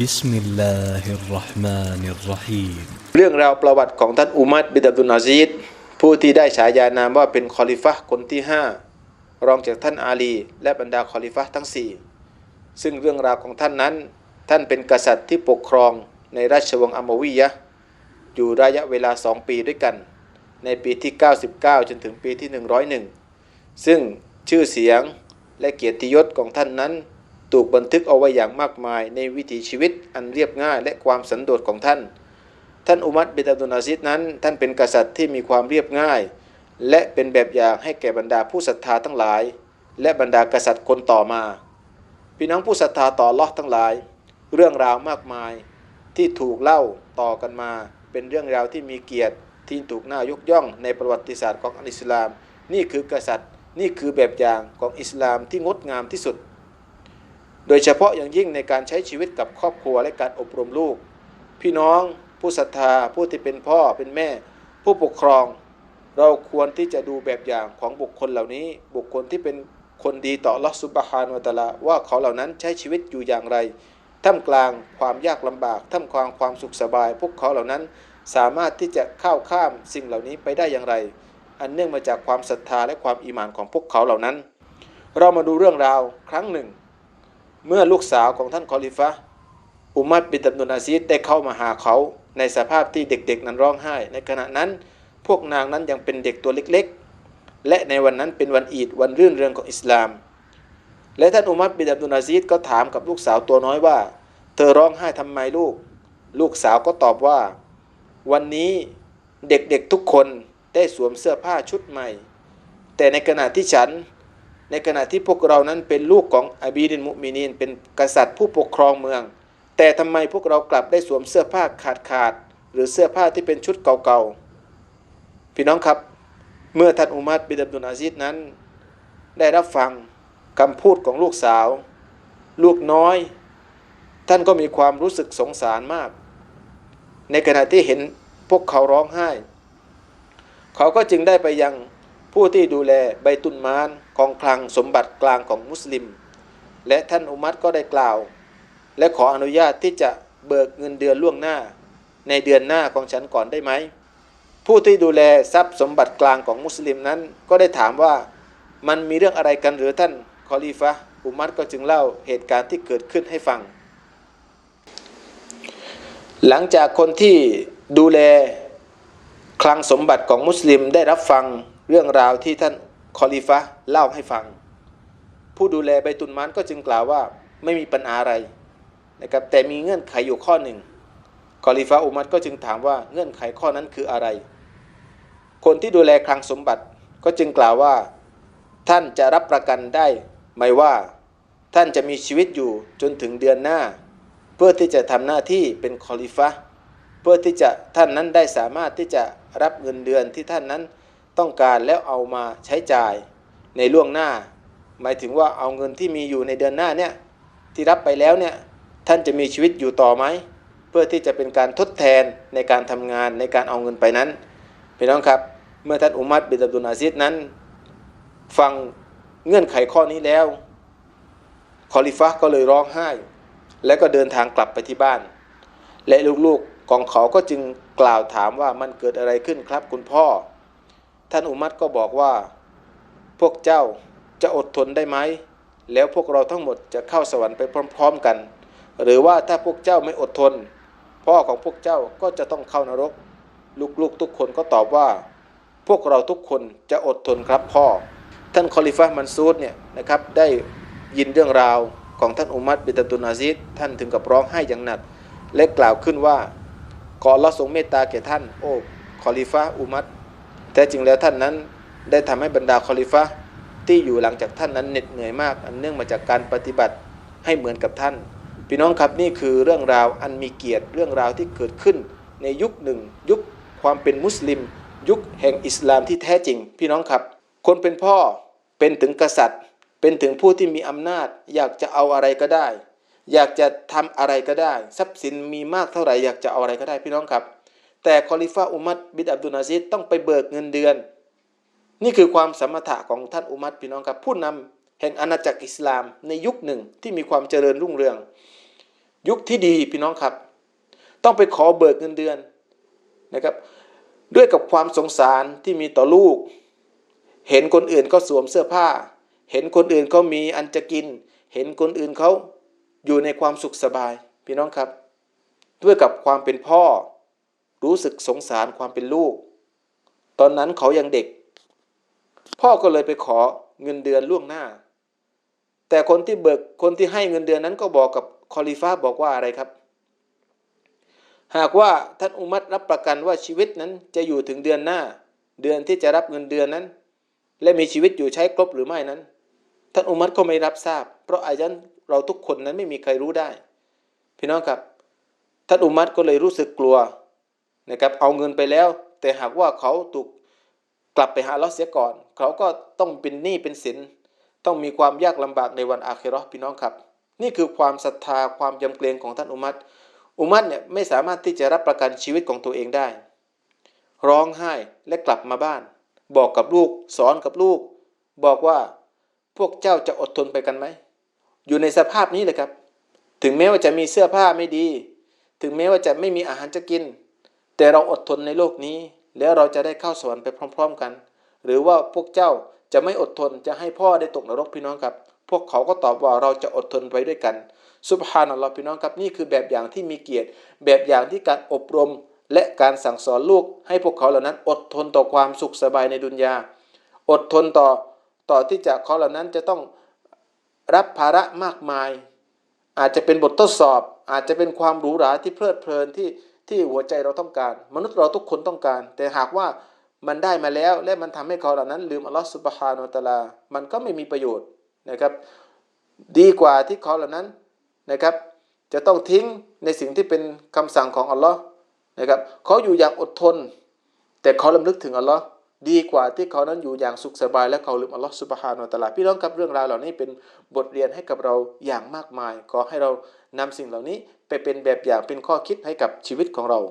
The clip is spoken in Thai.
บิสมิลลาฮิรรห์มานิรรหีมเรื่องราวประวัติของท่านอุมัดบิดาบดุนอาซีดผู้ที่ได้ฉายานามว่าเป็นคอลิฟะคนที่ 5 รองจากท่านอาลี และบรรดาคอลิฟะทั้ง 4 ซึ่งเรื่องราวของท่านนั้น ท่านเป็นกษัตริย์ที่ปกครองในราชวงศ์อัมวียะอยู่ระยะเวลา 2 ปีด้วยกัน ในปีที่ 99 จนถึงปีที่ 101 ซึ่งชื่อเสียงและเกียรติยศของท่านนั้น ถูกบันทึกเอาไว้อย่างมากมายในวิถีชีวิตอันเรียบง่ายและความสันโดษของท่าน ท่านอุมัดบินอับดุลอาซิดนั้น ท่านเป็นกษัตริย์ที่มีความเรียบง่าย และเป็นแบบอย่างให้แก่บรรดาผู้ศรัทธาทั้งหลาย และบรรดากษัตริย์คนต่อมา พี่น้องผู้ศรัทธาต่อลอทั้งหลาย เรื่องราวมากมายที่ถูกเล่าต่อกันมา เป็นเรื่องราวที่มีเกียรติที่ถูกน่ายกย่องในประวัติศาสตร์ของอัลอิสลาม นี่คือกษัตริย์ นี่คือแบบอย่างของอิสลามที่งดงามที่สุด โดยเฉพาะอย่างยิ่งในการใช้ชีวิตกับครอบครัวและการอบรมลูก พี่น้องผู้ศรัทธาผู้ที่เป็นพ่อเป็นแม่ ผู้ปกครอง เราควรที่จะดูแบบอย่างของบุคคลเหล่านี้ บุคคลที่เป็นคนดีต่อลอสุบฮานวตาลาว่าเขาเหล่านั้นใช้ชีวิตอยู่อย่างไรท่ามกลางความยากลำบากท่ามกลางความสุขสบาย พวกเขาเหล่านั้นสามารถที่จะเข้าข้ามสิ่งเหล่านี้ไปได้อย่างไร อันเนื่องมาจากความศรัทธาและความอีหมานของพวกเขาเหล่านั้น เรามาดูเรื่องราวครั้งหนึ่ง เมื่อลูกสาวของท่านคอลิฟะอุมัดบินตับนุนอาซีดได้เข้ามาหาเขาในสภาพที่เด็กๆนั้นร้องไห้ ในขณะนั้นพวกนางนั้นยังเป็นเด็กตัวเล็กๆ และในวันนั้นเป็นวันอีดวันรื่นเริงของอิสลาม และท่านอุมัดบินอับดุลอาซีดก็ถามกับลูกสาวตัวน้อยว่า เธอร้องไห้ทำไมลูก ลูกสาวก็ตอบว่า วันนี้เด็กๆทุกคนได้สวมเสื้อผ้าชุดใหม่ แต่ในขณะที่ฉัน ในขณะที่พวกเรานั้นเป็นลูกของอาบีดินมุมินีนเป็นกษัตริย์ผู้ปกครองเมือง แต่ทำไมพวกเรากลับได้สวมเสื้อผ้าขาดขาด หรือเสื้อผ้าที่เป็นชุดเก่าๆ พี่น้องครับ เมื่อท่านอุมัดบินอับดุลอาซิดนั้น ได้รับฟังคำพูดของลูกสาว ลูกน้อย ท่านก็มีความรู้สึกสงสารมาก ในขณะที่เห็นพวกเขาร้องไห้ เขาก็จึงได้ไปยังผู้ที่ดูแลใบตุนมาน กองคลังสมบัติกลางของมุสลิม และท่านอุมัดก็ได้กล่าว และขออนุญาตที่จะเบิกเงินเดือนล่วงหน้า ในเดือนหน้าของฉันก่อนได้ไหม ผู้ที่ดูแลทรัพย์สมบัติกลางของมุสลิมนั้น ก็ได้ถามว่ามันมีเรื่องอะไรกันหรือท่านคอลีฟะอุมัดก็จึงเล่าเหตุการณ์ที่เกิดขึ้นให้ฟัง หลังจากคนที่ดูแลคลังสมบัติของมุสลิมได้รับฟังเรื่องราวที่ท่าน คอลีฟะเล่าให้ฟัง ผู้ดูแลใบตุนมานก็จึงกล่าวว่าไม่มีปัญหาอะไรนะครับแต่มีเงื่อนไขอยู่ข้อหนึ่งคอลีฟะอุมัดก็จึงถามว่าเงื่อนไขข้อนั้นคืออะไร คนที่ดูแลคลังสมบัติก็จึงกล่าวว่า ท่านจะรับประกันได้ไหมว่า ท่านจะมีชีวิตอยู่จนถึงเดือนหน้า เพื่อที่จะทำหน้าที่เป็นคอลิฟะเพื่อที่จะท่านนั้นได้สามารถที่จะรับเงินเดือนที่ท่านนั้น ต้องการแล้วเอามาใช้จ่ายในล่วงหน้า หมายถึงว่าเอาเงินที่มีอยู่ในเดือนหน้าเนี่ยที่รับไปแล้วเนี่ยท่านจะมีชีวิตอยู่ต่อไหมเพื่อที่จะเป็นการทดแทนในการทำงานในการเอาเงินไปนั้นพี่น้องครับ เมื่อท่านอุมัดบินอับดุลอาซิดนั้น ฟังเงื่อนไขข้อนี้แล้วคอลิฟะก็เลยร้องไห้ และก็เดินทางกลับไปที่บ้าน และลูกๆของเขาก็จึงกล่าวถามว่ามันเกิดอะไรขึ้นครับคุณพ่อ ท่านอุมัดก็บอกว่า พวกเจ้าจะอดทนได้ไหม แล้วพวกเราทั้งหมดจะเข้าสวรรค์ไปพร้อม ๆกัน หรือว่าถ้าพวกเจ้าไม่อดทน พ่อของพวกเจ้าก็จะต้องเข้านรก ลูกๆทุกคนก็ตอบว่า พวกเราทุกคนจะอดทนครับพ่อ ท่านคอลิฟะมันซูดเนี่ยนะครับได้ยินเรื่องราวของท่านอุมัดบิตะตุนอาซิดท่านถึงกับร้องไห้อย่างหนัก และกล่าวขึ้นว่า ขออัลลอฮ์ทรงเมตตาแก่ท่าน โอ้คอลิฟะอุมัด แท้จริงแล้วท่านนั้นได้ทำให้บรรดาคอลิฟะที่อยู่หลังจากท่านนั้นเหน็ดเหนื่อยมาก อันเนื่องมาจากการปฏิบัติให้เหมือนกับท่าน พี่น้องครับนี่คือเรื่องราวอันมีเกียรติเรื่องราวที่เกิดขึ้น ในยุคหนึ่ง ยุคความเป็นมุสลิม ยุคแห่งอิสลามที่แท้จริง พี่น้องครับ คนเป็นพ่อเป็นถึงกษัตริย์ เป็นถึงผู้ที่มีอำนาจ อยากจะเอาอะไรก็ได้ อยากจะทำอะไรก็ได้ ทรัพย์สินมีมากเท่าไหร่อยากจะเอาอะไรก็ได้พี่น้องครับ แต่คอลิฟะอุมัดบิดอับดุลอาซิดต้องไปเบิกเงินเดือน นี่คือความสมถะของท่านอุมัดพี่น้องครับผู้นำแห่งอาณาจักรอิสลามในยุคหนึ่งที่มีความเจริญรุ่งเรือง ยุคที่ดีพี่น้องครับ ต้องไปขอเบิกเงินเดือนนะครับ ด้วยกับความสงสารที่มีต่อลูก เห็นคนอื่นเขาสวมเสื้อผ้า เห็นคนอื่นเขามีอันจะกิน เห็นคนอื่นเขาอยู่ในความสุขสบาย พี่น้องครับ ด้วยกับความเป็นพ่อ รู้สึกสงสารความเป็นลูก ตอนนั้นเขายังเด็ก พ่อก็เลยไปขอเงินเดือนล่วงหน้า แต่คนที่เบิกคนที่ให้เงินเดือนนั้นก็บอกกับคอลิฟ้าบอกว่าอะไรครับ หากว่าท่านอุมัตรับประกันว่าชีวิตนั้นจะอยู่ถึงเดือนหน้า เดือนที่จะรับเงินเดือนนั้น และมีชีวิตอยู่ใช้ครบหรือไม่นั้น ท่านอุมัตก็ไม่รับทราบ เพราะอายันเราทุกคนนั้นไม่มีใครรู้ได้ พี่น้องครับ ท่านอุมัตก็เลยรู้สึกกลัว นะครับเอาเงินไปแล้ว แต่หากว่าเขาถูกกลับไปหาเราเสียก่อน เขาก็ต้องเป็นหนี้เป็นสิน ต้องมีความยากลำบากในวันอาคิราะห์พี่น้องครับ นี่คือความศรัทธาความยำเกรงของท่านอุมัตอุมัตเนี่ยไม่สามารถที่จะรับประกันชีวิตของตัวเองได้ ร้องไห้และกลับมาบ้าน บอกกับลูกสอนกับลูก บอกว่าพวกเจ้าจะอดทนไปกันไหม อยู่ในสภาพนี้เลยครับ ถึงแม้ว่าจะมีเสื้อผ้าไม่ดี ถึงแม้ว่าจะไม่มีอาหารจะกิน แต่เราอดทนในโลกนี้ แล้วเราจะได้เข้าสวรรค์ไปพร้อม ๆกัน หรือว่าพวกเจ้าจะไม่อดทนจะให้พ่อได้ตกนรกพี่น้องครับ พวกเขาก็ตอบว่าเราจะอดทนไปด้วยกันสุบฮานัลลอฮ์พี่น้องครับนี่คือแบบอย่างที่มีเกียรติ แบบอย่างที่การอบรม และการสั่งสอนลูก ให้พวกเขาเหล่านั้น อดทนต่อความสุขสบายในดุนยา อดทนต่อต่อที่จะเขาเหล่านั้นจะต้องรับภาระมากมาย อาจจะเป็นบททดสอบ อาจจะเป็นความหรูหราที่เพลิดเพลินที่ ที่หัวใจเราต้องการ มนุษย์เราทุกคนต้องการ แต่หากว่ามันได้มาแล้ว และมันทำให้เขาเหล่านั้น ลืมอัลลอฮฺสุบฮานาอัลตะอาลา มันก็ไม่มีประโยชน์นะครับ ดีกว่าที่เขาเหล่านั้นนะครับ จะต้องทิ้งในสิ่งที่เป็นคำสั่งของอัลลอฮ์นะครับเขาอยู่อย่างอดทน แต่เขาลำลึกถึงอัลลอฮ์ ดีกว่าที่เขานั้นอยู่อย่างสุขสบาย และเขาลืมอัลลอฮฺสุบฮานาอัลตะอาลาพี่น้องครับเรื่องราวเหล่านี้เป็นบทเรียนให้กับเราอย่างมากมาย ขอให้เรานำสิ่งเหล่านี้ไปเป็นแบบอย่างเป็นข้อคิดให้กับชีวิตของเรา